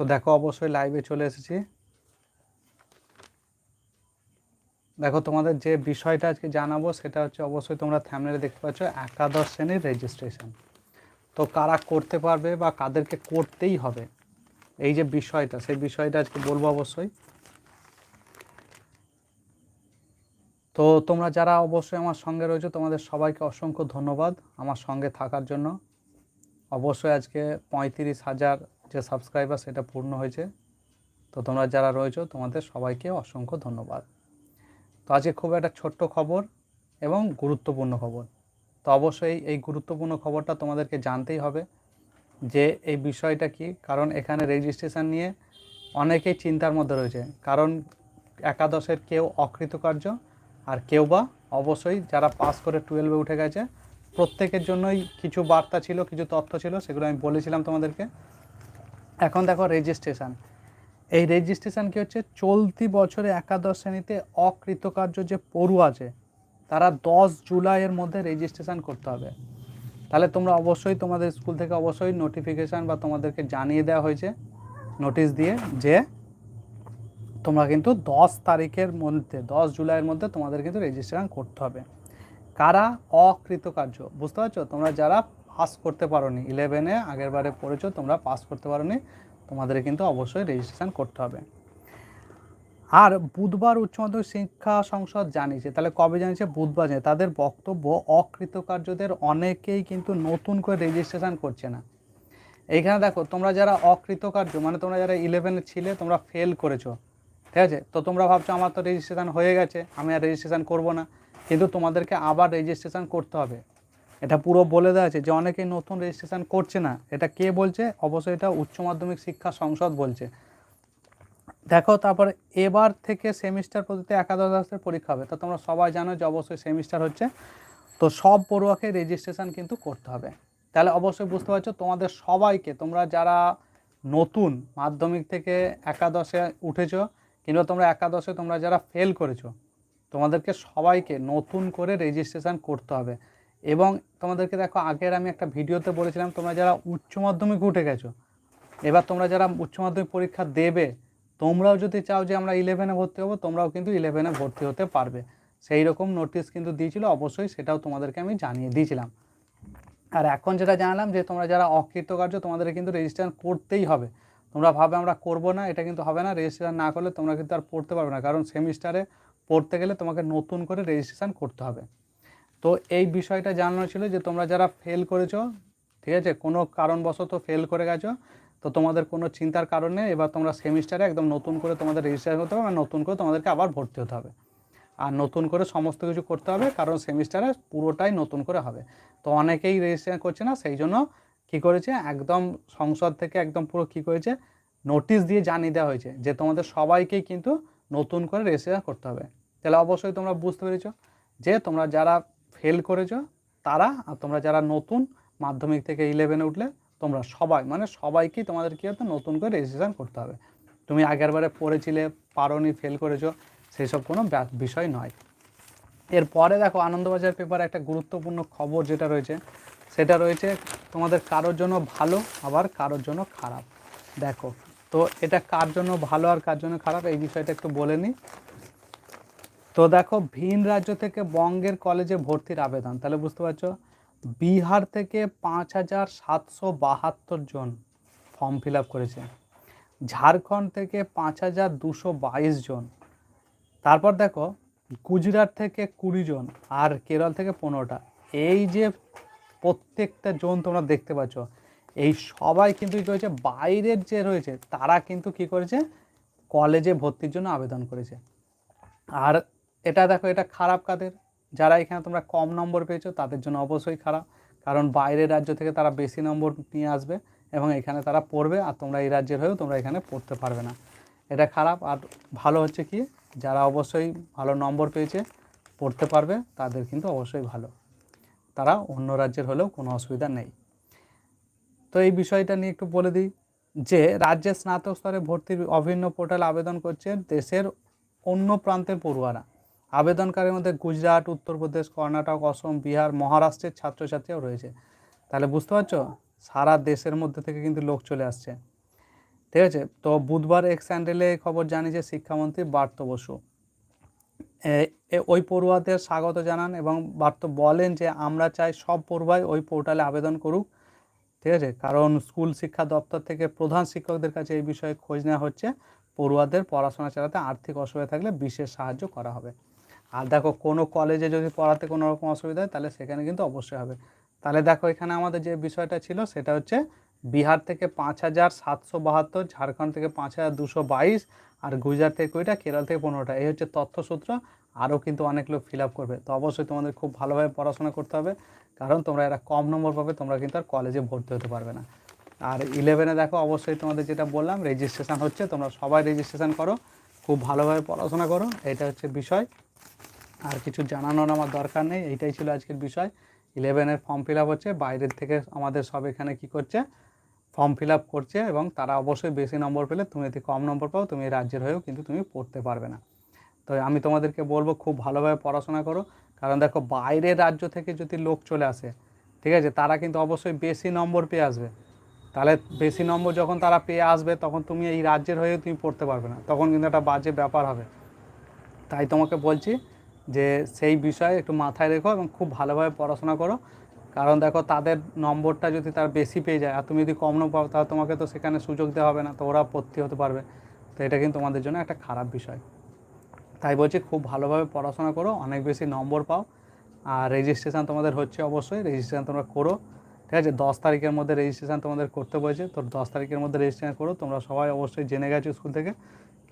তো দেখো অবশ্যই লাইভে চলে এসেছি। দেখো তোমাদের যে বিষয়টা আজকে জানাব, সেটা হচ্ছে অবশ্যই তোমরা থ্যামনেলে দেখতে পাচ্ছ, একাদশ শ্রেণির রেজিস্ট্রেশন তো কারা করতে পারবে বা কাদেরকে করতেই হবে, এই যে বিষয়টা, সেই বিষয়টা আজকে বলব অবশ্যই। তো তোমরা যারা অবশ্যই আমার সঙ্গে রয়েছে, তোমাদের সবাইকে অসংখ্য ধন্যবাদ আমার সঙ্গে থাকার জন্য। অবশ্যই আজকে পঁয়ত্রিশ হাজার যে সাবস্ক্রাইবার সেটা পূর্ণ হয়েছে। তো তোমরা যারা রয়েছো, তোমাদের সবাইকে অসংখ্য ধন্যবাদ। তো আজকে খুব একটা ছোট্ট খবর এবং গুরুত্বপূর্ণ খবর। তো অবশ্যই এই গুরুত্বপূর্ণ খবরটা তোমাদেরকে জানতেই হবে যে এই বিষয়টা কি, কারণ এখানে রেজিস্ট্রেশন নিয়ে অনেকেই চিন্তার মধ্যে রয়েছে। কারণ একাদশের কেউ অকৃতকার্য আর কেউ বা অবশ্যই যারা পাস করে টুয়েলভে উঠে গেছে প্রত্যেকের জন্যই কিছু বার্তা ছিল, কিছু তথ্য ছিল, সেগুলো আমি বলেছিলাম তোমাদেরকে। এখন দেখো রেজিস্ট্রেশন এই রেজিস্ট্রেশন কি হচ্ছে? চলতি বছরে একাদশ শ্রেণীতে অকৃতকার্য যে পড়ুয়া আছে, তারা দশ জুলাইয়ের মধ্যে রেজিস্ট্রেশন করতে হবে। তাহলে তোমরা অবশ্যই তোমাদের স্কুল থেকে অবশ্যই নোটিফিকেশান বা তোমাদেরকে জানিয়ে দেওয়া হয়েছে নোটিশ দিয়ে যে তোমরা কিন্তু দশ তারিখের মধ্যে, দশ জুলাইয়ের মধ্যে তোমাদের কিন্তু রেজিস্ট্রেশন করতে হবে। কারা অকৃতকার্য? বুঝতে পারছ? তোমরা যারা পাস করতে পারোনি ইলেভেনে আগের বারে পড়েছো, তোমরা পাস করতে পারোনি তোমাদের কিন্তু অবশ্যই রেজিস্ট্রেশন করতে হবে। আর বুধবার উচ্চ মাধ্যমিক শিক্ষা সংসদ জানিয়েছে, তাহলে কবে জানিয়েছে? বুধবার জানিয়েছে। তাদের বক্তব্য, অকৃতকার্যদের অনেকেই কিন্তু নতুন করে রেজিস্ট্রেশন করছে না। এইখানে দেখো, তোমরা যারা অকৃতকার্য মানে তোমরা যারা ইলেভেনে ছিলে, তোমরা ফেল করেছ। ঠিক আছে? তো তোমরা ভাবছ, আমার তো রেজিস্ট্রেশন হয়ে গেছে, আমি আর রেজিস্ট্রেশন করব না। কিন্তু তোমাদেরকে আবার রেজিস্ট্রেশন করতে হবে। এটা পুরো বলে দেওয়া আছে যে অনেকেই নতুন রেজিস্ট্রেশন করছে না। এটা কে বলছে? অবশ্যই এটা উচ্চ মাধ্যমিক শিক্ষা সংসদ বলছে। দেখো, তারপর এবার থেকে সেমিস্টার পদ্ধতিতে একাদশ বর্ষের পরীক্ষা হবে। তো তোমরা সবাই জানো যে অবশ্যই সেমিস্টার হচ্ছে। তো সব পড়ুয়াকে রেজিস্ট্রেশন কিন্তু করতে হবে। তাহলে অবশ্যই বুঝতে পারছ, তোমাদের সবাইকে, তোমরা যারা নতুন মাধ্যমিক থেকে একাদশে উঠেছো, কিংবা তোমরা একাদশে তোমরা যারা ফেল করেছ তোমাদেরকে সবাইকে নতুন করে রেজিস্ট্রেশন করতে হবে। এবং তোমাদেরকে দেখো, আগের আমি একটা ভিডিওতে বলেছিলাম, তোমরা যারা উচ্চ মাধ্যমিক উঠে গেছো, এবার তোমরা যারা উচ্চ মাধ্যমিক পরীক্ষা দেবে, তোমরাও যদি চাও যে আমরা ইলেভেনে ভর্তি হব, তোমরাও কিন্তু ইলেভেনে ভর্তি হতে পারবে। সেই রকম নোটিশ কিন্তু দিয়েছিল, অবশ্যই সেটাও তোমাদেরকে আমি জানিয়ে দিয়েছিলাম। আর এখন যেটা জানালাম যে, তোমরা যারা অকৃতকার্য তোমাদের কিন্তু রেজিস্ট্রেশন করতেই হবে। তোমরা ভাবে আমরা করব না, এটা কিন্তু হবে না রেজিস্ট্রেশন না করলে তোমরা কিন্তু আর পড়তে পারবে না, কারণ সেমিস্টারে পড়তে গেলে তোমাকে নতুন করে রেজিস্ট্রেশন করতে হবে। তো এই বিষয়টা জানানো ছিল যে তোমরা যারা ফেল করেছ, ঠিক আছে, কোনো কারণবশত ফেল করে গেছো, তো তোমাদের কোনো চিন্তার কারণে এবার তোমরা সেমিস্টারে একদম নতুন করে তোমাদের রেজিস্ট্রেশন করতে হবে, আর নতুন করে তোমাদেরকে আবার ভর্তি হতে হবে। আর নতুন করে সমস্ত কিছু করতে হবে, কারণ সেমিস্টারে পুরোটাই নতুন করে হবে। তো অনেকেই রেজিস্ট্রেশন করছে না, সেই জন্য কী করেছে, একদম সংসদ থেকে একদম পুরো কী করেছে নোটিশ দিয়ে জানিয়ে দেওয়া হয়েছে যে তোমাদের সবাইকেই কিন্তু নতুন করে রেজিস্ট্রেশন করতে হবে। তাহলে অবশ্যই তোমরা বুঝতে পেরেছ যে তোমরা যারা ফেল করেছ, তারা আর তোমরা যারা নতুন মাধ্যমিক থেকে ইলেভেনে উঠলে, তোমরা সবাই মানে সবাইকেই তোমাদের কী হতো নতুন করে রেজিস্ট্রেশন করতে হবে। তুমি আগের বারে পড়েছিলে, পারোনি ফেল করেছ সেই সব কোনো বিষয় নয়। এরপরে দেখো আনন্দবাজার পেপারে একটা গুরুত্বপূর্ণ খবর যেটা রয়েছে, সেটা রয়েছে তোমাদের কারোর জন্য ভালো, আবার কারোর জন্য খারাপ। দেখো, তো এটা কার জন্য ভালো আর কার জন্য খারাপ এই বিষয়টা একটু বলে নিই। তো দেখো, ভিন রাজ্য থেকে বঙ্গের কলেজে ভর্তির আবেদন। তাহলে বুঝতে পারছ? বিহার থেকে পাঁচ হাজার সাতশো বাহাত্তর জন ফর্ম ফিল আপ করেছে। ঝাড়খণ্ড থেকে পাঁচ হাজার দুশো বাইশ জন। তারপর দেখো, গুজরাট থেকে কুড়ি জন আর কেরল থেকে পনেরোটা। এই যে প্রত্যেকটা জন তোমরা দেখতে পাচ্ছ, এই সবাই কিন্তু কী করেছে? বাইরের যে রয়েছে, তারা কিন্তু কি করেছে? কলেজে ভর্তির জন্য আবেদন করেছে। আর এটা দেখো, এটা খারাপ কাদের? যারা এখানে তোমরা কম নম্বর পেয়েছ, তাদের জন্য অবশ্যই খারাপ। কারণ বাইরের রাজ্য থেকে তারা বেশি নম্বর নিয়ে আসবে এবং এখানে তারা পড়বে আর তোমরা এই রাজ্যের হয়েও তোমরা এখানে পড়তে পারবে না। এটা খারাপ। আর ভালো হচ্ছে কি? যারা অবশ্যই ভালো নম্বর পেয়েছে, পড়তে পারবে, তাদের কিন্তু অবশ্যই ভালো। তারা অন্য রাজ্যের হলেও কোনো অসুবিধা নেই। তো এই বিষয়টা নিয়ে একটু বলে দিই যে, রাজ্যের স্নাতক স্তরে ভর্তির অভিন্ন পোর্টাল আবেদন করছে দেশের অন্য প্রান্তের পড়ুয়ারা। আবেদনকারীর মধ্যে গুজরাট, উত্তরপ্রদেশ, কর্ণাটক, অসম, বিহার, মহারাষ্ট্রের ছাত্রছাত্রীও রয়েছে। তাহলে বুঝতে পারছ? সারা দেশের মধ্যে থেকে কিন্তু লোক চলে আসছে। ঠিক আছে? তো বুধবার এক্স স্যান্ডেলে খবর জানি যে শিক্ষামন্ত্রী বার্ত বসু। ওই পড়ুয়াদের স্বাগত জানান এবং বার্ত বলেন যে, আমরা চাই সব পড়ুয়াই ওই পোর্টালে আবেদন করুক। ঠিক আছে? কারণ স্কুল শিক্ষা দপ্তর থেকে প্রধান শিক্ষকদের কাছে এই বিষয়ে খোঁজ নেওয়া হচ্ছে। পড়ুয়াদের পড়াশোনা চালাতে আর্থিক অসুবিধা থাকলে বিশেষ সাহায্য করা হবে। আর দেখো কোনো কলেজে যদি পড়াতে কোনো রকম অসুবিধা হয়, তাহলে সেখানে কিন্তু অবশ্যই হবে। তাহলে দেখো এখানে আমাদের যে বিষয়টা ছিল, সেটা হচ্ছে বিহার থেকে পাঁচ হাজার সাতশো বাহাত্তর, ঝাড়খণ্ড থেকে পাঁচ হাজার দুশো বাইশ আর গুজরাট থেকে কুড়িটা, কেরল থেকে পনেরোটা। এই হচ্ছে তথ্যসূত্র। আরও কিন্তু অনেক লোক ফিল আপ করবে। তো অবশ্যই তোমাদের খুব ভালোভাবে পড়াশোনা করতে হবে, কারণ তোমরা এরা কম নম্বর পাবে, তোমরা কিন্তু আর কলেজে ভর্তি হতে পারবে না। আর ইলেভেনে দেখো অবশ্যই তোমাদের যেটা বললাম রেজিস্ট্রেশন হচ্ছে, তোমরা সবাই রেজিস্ট্রেশন করো। খুব ভালোভাবে পড়াশোনা করো, এটা হচ্ছে বিষয়। আর কিছু জানানোর আমার দরকার নেই, এইটাই ছিল আজকের বিষয়। ইলেভেনের ফর্ম ফিল আপ হচ্ছে, বাইরের থেকে আমাদের সব এখানে কি করছে ফর্ম ফিল আপ করছে এবং তারা অবশ্যই বেশি নম্বর পেলে তুমি যদি কম নম্বর পাও, তুমি রাজ্যের হয়েও কিন্তু তুমি পড়তে পারবে না। তো আমি তোমাদেরকে বলব, খুব ভালোভাবে পড়াশোনা করো। কারণ দেখো, বাইরের রাজ্য থেকে যদি লোক চলে আসে, ঠিক আছে, তারা কিন্তু অবশ্যই বেশি নম্বর পেয়ে আসবে। তাহলে বেশি নম্বর যখন তারা পেয়ে আসবে, তখন তুমি এই রাজ্যের হয়েও তুমি পড়তে পারবে না। তখন কিন্তু একটা বাজে ব্যাপার হবে। তাই তোমাকে বলছি যে সেই বিষয়ে একটু মাথায় রেখো এবং খুব ভালোভাবে পড়াশোনা করো। কারণ দেখো তাদের নম্বরটা যদি তার বেশি পেয়ে যায়, আর তুমি যদি কম নম্বর পাও, তাহলে তোমাকে তো সেখানে সুযোগ দেওয়া হবে না, তো ওরা ভর্তি হতে পারবে। তো এটা কিন্তু তোমাদের জন্য একটা খারাপ বিষয়। তাই বলছি খুব ভালোভাবে পড়াশোনা করো, অনেক বেশি নম্বর পাও। আর রেজিস্ট্রেশন তোমাদের হচ্ছে অবশ্যই রেজিস্ট্রেশন তোমরা করো। ঠিক আছে? দশ তারিখের মধ্যে রেজিস্ট্রেশন তোমাদের করতে বলেছে। তো দশ তারিখের মধ্যে রেজিস্ট্রেশন করো। তোমরা সবাই অবশ্যই জেনে গেছো স্কুল থেকে।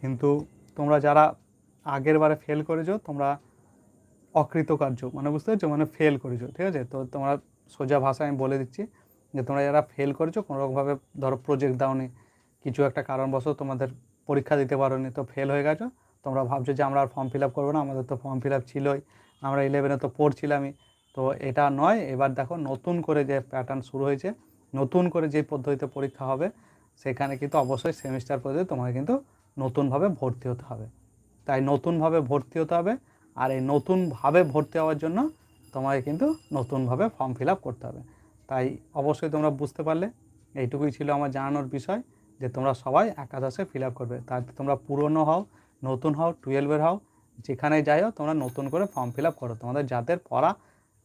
কিন্তু তোমরা যারা আগের বারে ফেল করেছ, তোমরা অকৃতকার্য। মানে বুঝতে পারছ? মানে ফেল করেছ। ঠিক আছে? তো তোমরা সোজা ভাষায় আমি বলে দিচ্ছি যে তোমরা যারা ফেল করেছ, কোনোরকমভাবে ধরো প্রজেক্ট দাওনি। কিছু একটা কারণবশত তোমাদের পরীক্ষা দিতে পারোনি, তো ফেল হয়ে গেছো। তোমরা ভাবছ যে আমরা আর ফর্ম ফিল আপ করব না। আমাদের তো ফর্ম ফিল আপ ছিলই। আমরা ইলেভেনে তো পড়ছিলামই। তো এটা নয়, এবার দেখো নতুন করে যে প্যাটার্ন শুরু হয়েছে, নতুন করে যে পদ্ধতিতে পরীক্ষা হবে, সেখানে কিন্তু অবশ্যই সেমিস্টার পদ্ধতি তোমাকে কিন্তু নতুনভাবে ভর্তি হতে হবে। তাই নতুনভাবে ভর্তি হতে হবে, আর এই নতুনভাবে ভর্তি হওয়ার জন্য তোমাকে কিন্তু নতুনভাবে ফর্ম ফিল আপ করতে হবে। তাই অবশ্যই তোমরা বুঝতে পারলে, এইটুকুই ছিল আমার জানানোর বিষয়, যে তোমরা সবাই একাদশে ফিল আপ করবে। তাই তোমরা পুরনো হও, নতুন হও টুয়েলভের হও যেখানে যাই হোক তোমরা নতুন করে ফর্ম ফিল আপ করো। তোমাদের যাদের পড়া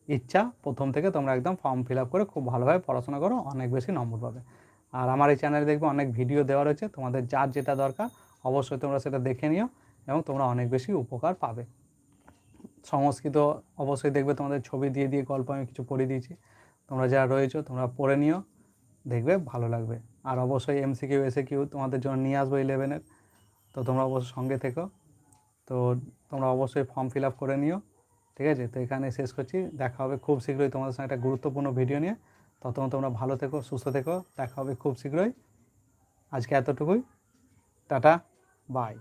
ইচ্ছা, প্রথম থেকে তোমরা একদম ফর্ম ফিল আপ করে খুব ভালোভাবে পড়াশোনা করো, অনেক বেশি নম্বর পাবে। আর আমার এই চ্যানেলে দেখবে অনেক ভিডিও দেওয়া রয়েছে, তোমাদের যার যেটা দরকার, অবশ্যই তোমরা সেটা দেখে নিও এবং তোমরা অনেক বেশি উপকার পাবে। সংস্কৃত অবশ্যই দেখবে, তোমাদের ছবি দিয়ে দিয়ে গল্প আমি কিছু পড়ে দিয়েছি। তোমরা যারা রয়েছো তোমরা পড়ে নিও, দেখবে ভালো লাগবে। আর অবশ্যই এমসিকিউ এসে কিউ তোমাদের জন্য নিয়ে আসব ইলেভেনের তো তোমরা অবশ্যই সঙ্গে থেকো। তো তোমরা অবশ্যই ফর্ম ফিল আপ করে নিও। ঠিক আছে? তো এখানে শেষ করছি। দেখা হবে খুব শীঘ্রই তোমাদের সঙ্গে একটা গুরুত্বপূর্ণ ভিডিও নিয়ে। ততক্ষণ তোমরা ভালো থেকো, সুস্থ থেকো। দেখা হবে খুব শীঘ্রই। আজকে এতটুকুই। Tata bye